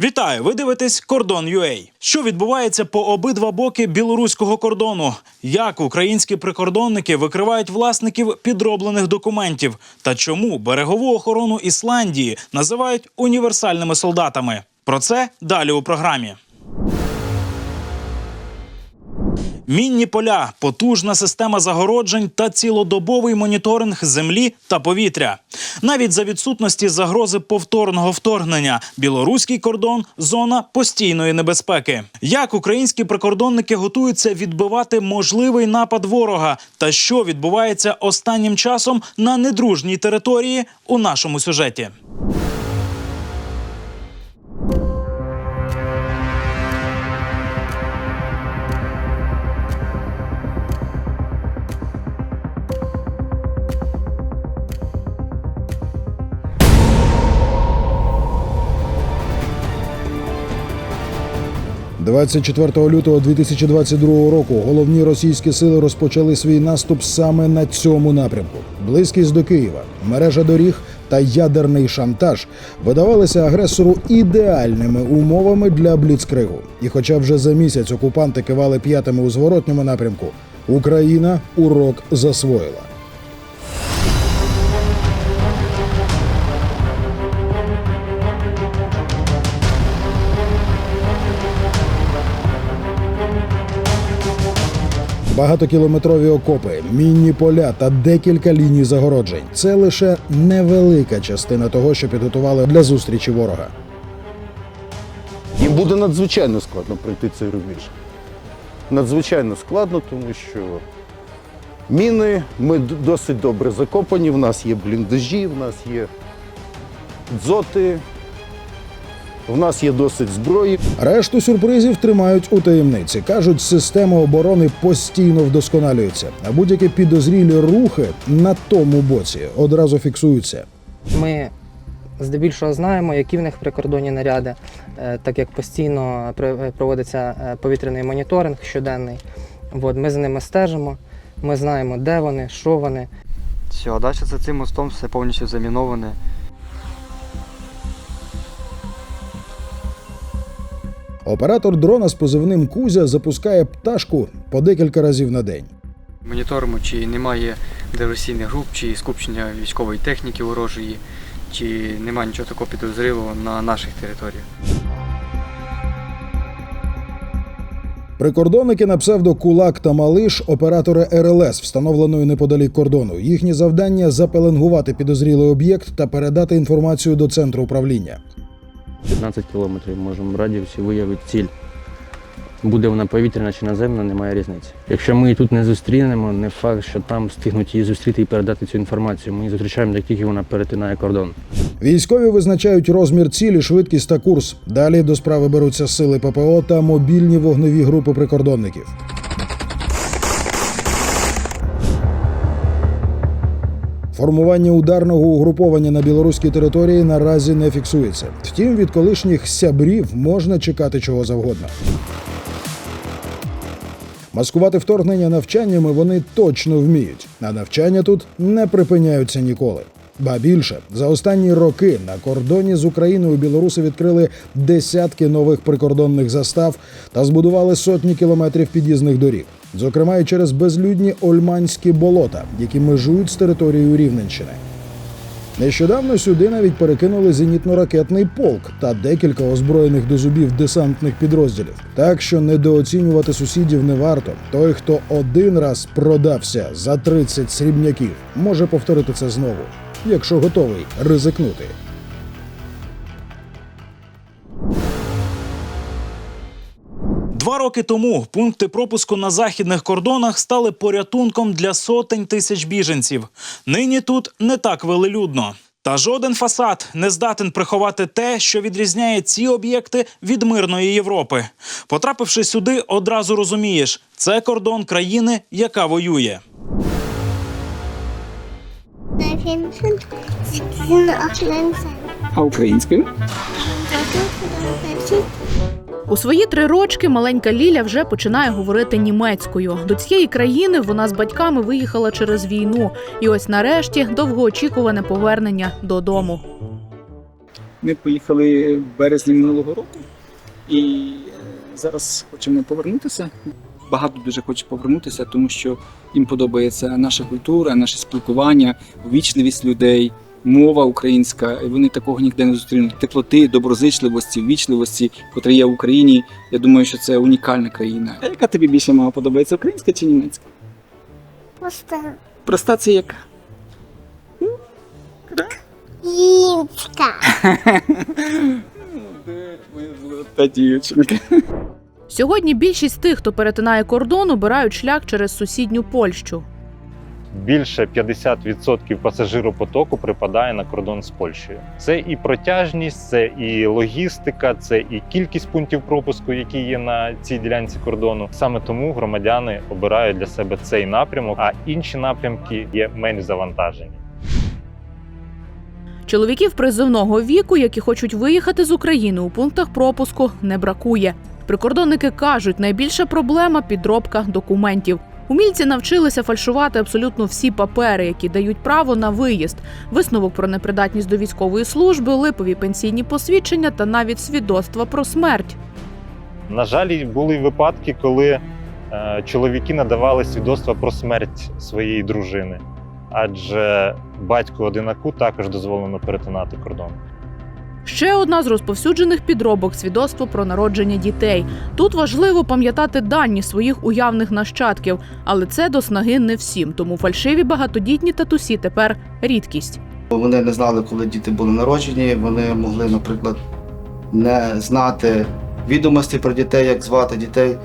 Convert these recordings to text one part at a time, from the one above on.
Вітаю! Ви дивитесь Кордон UA. Що відбувається по обидва боки білоруського кордону? Як українські прикордонники викривають власників підроблених документів? Та чому берегову охорону Ісландії називають універсальними солдатами? Про це далі у програмі. Мінні поля, потужна система загороджень та цілодобовий моніторинг землі та повітря. Навіть за відсутності загрози повторного вторгнення білоруський кордон зона постійної небезпеки. Як українські прикордонники готуються відбивати можливий напад ворога, та що відбувається останнім часом на недружній території у нашому сюжеті. – 24 лютого 2022 року головні російські сили розпочали свій наступ саме на цьому напрямку. Близькість до Києва, мережа доріг та ядерний шантаж видавалися агресору ідеальними умовами для бліцкригу. І хоча вже за місяць окупанти кивали п'ятами у зворотньому напрямку, Україна урок засвоїла. Багатокілометрові окопи, мінні поля та декілька ліній загороджень це лише невелика частина того, що підготували для зустрічі ворога. Їм буде надзвичайно складно пройти цей рубіж. Надзвичайно складно, тому що міни ми досить добре закопані, в нас є бліндажі, в нас є дзоти, в нас є досить зброї. Решту сюрпризів тримають у таємниці. кажуть, система оборони постійно вдосконалюється, а будь-які підозрілі рухи на тому боці одразу фіксуються. Ми здебільшого знаємо, які в них прикордонні наряди, е, так як постійно проводиться е, повітряний моніторинг щоденний. От, ми за ними стежимо, ми знаємо, де вони, що вони. Все, а далі за цим мостом все повністю заміноване. Оператор дрона з позивним Кузя запускає пташку по декілька разів на день. Моніторимо, чи немає диверсійних груп, чи скупчення військової техніки ворожої, чи немає нічого такого підозрілого на наших територіях. Прикордонники на псевдо Кулак та Малиш оператори РЛС, встановленої неподалік кордону. Їхні завдання запеленгувати підозрілий об'єкт та передати інформацію до центру управління. 15 кілометрів можемо в радіусі виявити ціль. Буде вона повітряна чи наземна, немає різниці. Якщо ми її тут не зустрінемо, не факт, що там встигнуть її зустріти і передати цю інформацію. Ми її зустрічаємо, як тільки вона перетинає кордон. Військові визначають розмір цілі, швидкість та курс. Далі до справи беруться сили ППО та мобільні вогневі групи прикордонників. Формування ударного угруповання на білоруській території наразі не фіксується. Втім, від колишніх сябрів можна чекати чого завгодно. Маскувати вторгнення навчаннями вони точно вміють, а навчання тут не припиняються ніколи. Ба більше за останні роки на кордоні з Україною білоруси відкрили десятки нових прикордонних застав та збудували сотні кілометрів під'їзних доріг, зокрема і через безлюдні ольманські болота, які межують з територією Рівненщини. Нещодавно сюди навіть перекинули зенітно-ракетний полк та декілька озброєних до зубів десантних підрозділів. Так що недооцінювати сусідів не варто. Той, хто один раз продався за 30 срібняків, може повторити це знову, якщо готовий ризикнути. Два роки тому пункти пропуску на західних кордонах стали порятунком для сотень тисяч біженців. Нині тут не так велелюдно. Та жоден фасад не здатен приховати те, що відрізняє ці об'єкти від мирної Європи. Потрапивши сюди, одразу розумієш, це кордон країни, яка воює. А українською? У свої три рочки маленька Ліля вже починає говорити німецькою. До цієї країни вона з батьками виїхала через війну, і ось нарешті довгоочікуване повернення додому. Ми поїхали в березні минулого року і е, зараз хочемо повернутися. Багато дуже хочуть повернутися, тому що їм подобається наша культура, наше спілкування, ввічливість людей, мова українська. І вони такого ніде не зустрінуть. Теплоти, доброзичливості, ввічливості, котра є в Україні. Я думаю, що це унікальна країна. А яка тобі більше мова подобається? Українська чи німецька? Просто Проста це яка? Українська. Золота дівчинка? Сьогодні більшість тих, хто перетинає кордон, обирають шлях через сусідню Польщу. більше 50% пасажиропотоку припадає на кордон з Польщею. Це і протяжність, це і логістика, це і кількість пунктів пропуску, які є на цій ділянці кордону. Саме тому громадяни обирають для себе цей напрямок, а інші напрямки є менш завантажені. Чоловіків призовного віку, які хочуть виїхати з України у пунктах пропуску, не бракує. Прикордонники кажуть, найбільша проблема підробка документів. Умільці навчилися фальшувати абсолютно всі папери, які дають право на виїзд, висновок про непридатність до військової служби, липові пенсійні посвідчення та навіть свідоцтва про смерть. На жаль, були випадки, коли е, чоловіки надавали свідоцтва про смерть своєї дружини, адже батьку одинаку також дозволено перетинати кордон. Ще одна з розповсюджених підробок свідоцтво про народження дітей. Тут важливо пам'ятати дані своїх уявних нащадків, але це до снаги не всім. Тому фальшиві багатодітні татусі тепер рідкість. Вони не знали, коли діти були народжені. Вони могли, наприклад, не знати відомості про дітей, як звати дітей.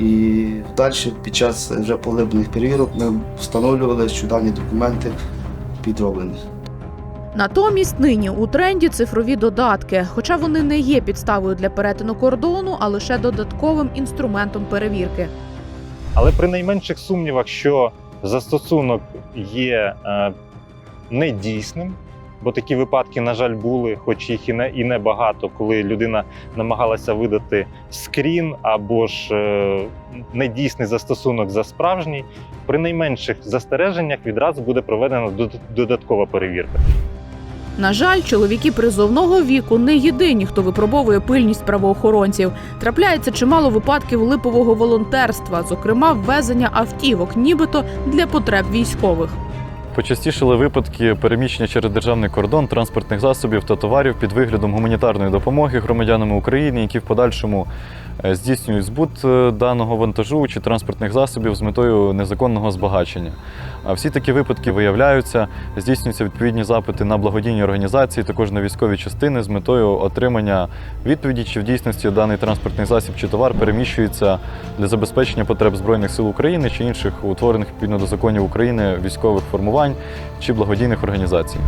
І далі, під час вже поглиблених перевірок, ми встановлювали, що дані документи підроблені. Натомість нині у тренді цифрові додатки, хоча вони не є підставою для перетину кордону, а лише додатковим інструментом перевірки. Але при найменших сумнівах, що застосунок є е, недійсним, бо такі випадки, на жаль, були, хоч їх і не і небагато, коли людина намагалася видати скрін або ж е, недійсний застосунок за справжній, при найменших застереженнях відразу буде проведена дод- додаткова перевірка. На жаль, чоловіки призовного віку не єдині, хто випробовує пильність правоохоронців. Трапляється чимало випадків липового волонтерства, зокрема ввезення автівок, нібито для потреб військових. Почастішили випадки переміщення через державний кордон транспортних засобів та товарів під виглядом гуманітарної допомоги громадянам України, які в подальшому здійснюють збут е, даного вантажу чи транспортних засобів з метою незаконного збагачення. А всі такі випадки виявляються, здійснюються відповідні запити на благодійні організації, також на військові частини з метою отримання відповіді, чи в дійсності даний транспортний засіб чи товар переміщується для забезпечення потреб Збройних сил України чи інших утворених відповідно до законів України військових формувань чи благодійних організацій.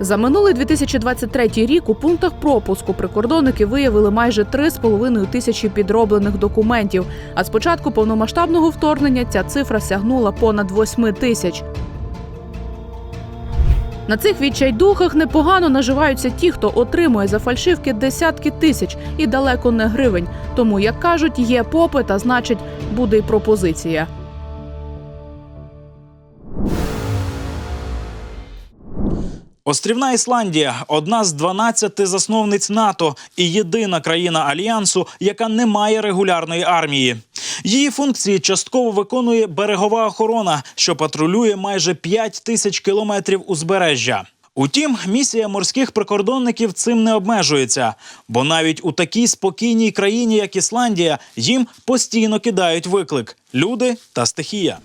За минулий 2023 рік у пунктах пропуску прикордонники виявили майже 3,5 тисячі підроблених документів. А з початку повномасштабного вторгнення ця цифра сягнула понад 8 тисяч. На цих відчайдухах непогано наживаються ті, хто отримує за фальшивки десятки тисяч і далеко не гривень. Тому, як кажуть, є попит, а значить, буде й пропозиція. Острівна Ісландія одна з 12 засновниць НАТО і єдина країна альянсу, яка не має регулярної армії. Її функції частково виконує берегова охорона, що патрулює майже 5 тисяч кілометрів узбережжя. Утім, місія морських прикордонників цим не обмежується, бо навіть у такій спокійній країні, як Ісландія, їм постійно кидають виклик люди та стихія.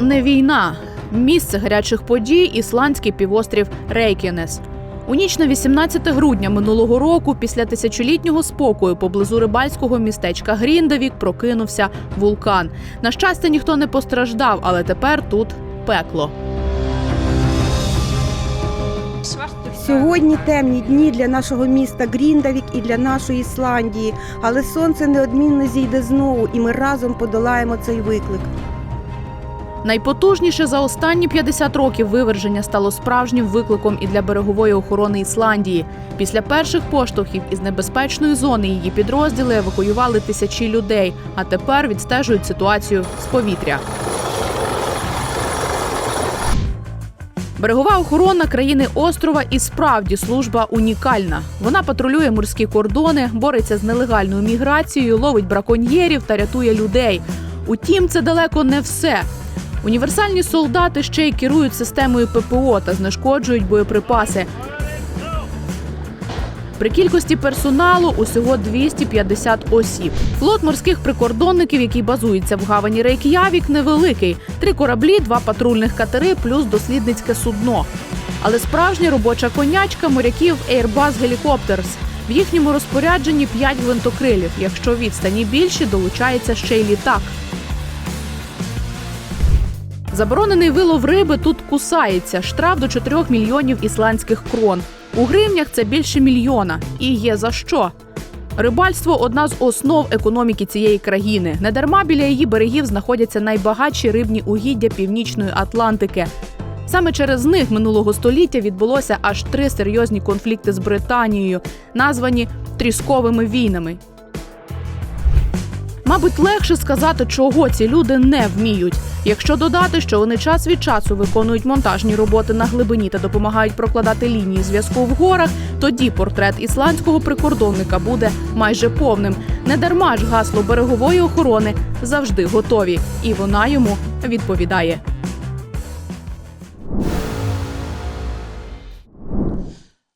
Не війна. Місце гарячих подій ісландський півострів Рейкінес. У ніч на 18 грудня минулого року, після тисячолітнього спокою поблизу рибальського містечка Гріндавік прокинувся вулкан. На щастя, ніхто не постраждав, але тепер тут пекло. Сьогодні темні дні для нашого міста Гріндавік і для нашої Ісландії, але сонце неодмінно зійде знову, і ми разом подолаємо цей виклик. Найпотужніше за останні 50 років виверження стало справжнім викликом і для берегової охорони Ісландії. Після перших поштовхів із небезпечної зони її підрозділи евакуювали тисячі людей, а тепер відстежують ситуацію з повітря. Берегова охорона країни острова і справді служба унікальна. Вона патрулює морські кордони, бореться з нелегальною міграцією, ловить браконьєрів та рятує людей. Утім, це далеко не все. Універсальні солдати ще й керують системою ППО та знешкоджують боєприпаси. При кількості персоналу усього 250 осіб. Флот морських прикордонників, який базується в гавані Рейк'явік, невеликий: три кораблі, два патрульних катери, плюс дослідницьке судно. Але справжня робоча конячка моряків Airbus Helicopters. В їхньому розпорядженні 5 гвинтокрилів. Якщо відстані більші, долучається ще й літак. Заборонений вилов риби тут кусається. Штраф до 4 мільйонів ісландських крон. У гривнях це більше мільйона. І є за що. Рибальство одна з основ економіки цієї країни. Недарма біля її берегів знаходяться найбагатші рибні угіддя Північної Атлантики. Саме через них минулого століття відбулося аж три серйозні конфлікти з Британією, названі трісковими війнами. Мабуть, легше сказати, чого ці люди не вміють. Якщо додати, що вони час від часу виконують монтажні роботи на глибині та допомагають прокладати лінії зв'язку в горах, тоді портрет ісландського прикордонника буде майже повним. Недарма ж гасло берегової охорони завжди готові, і вона йому відповідає.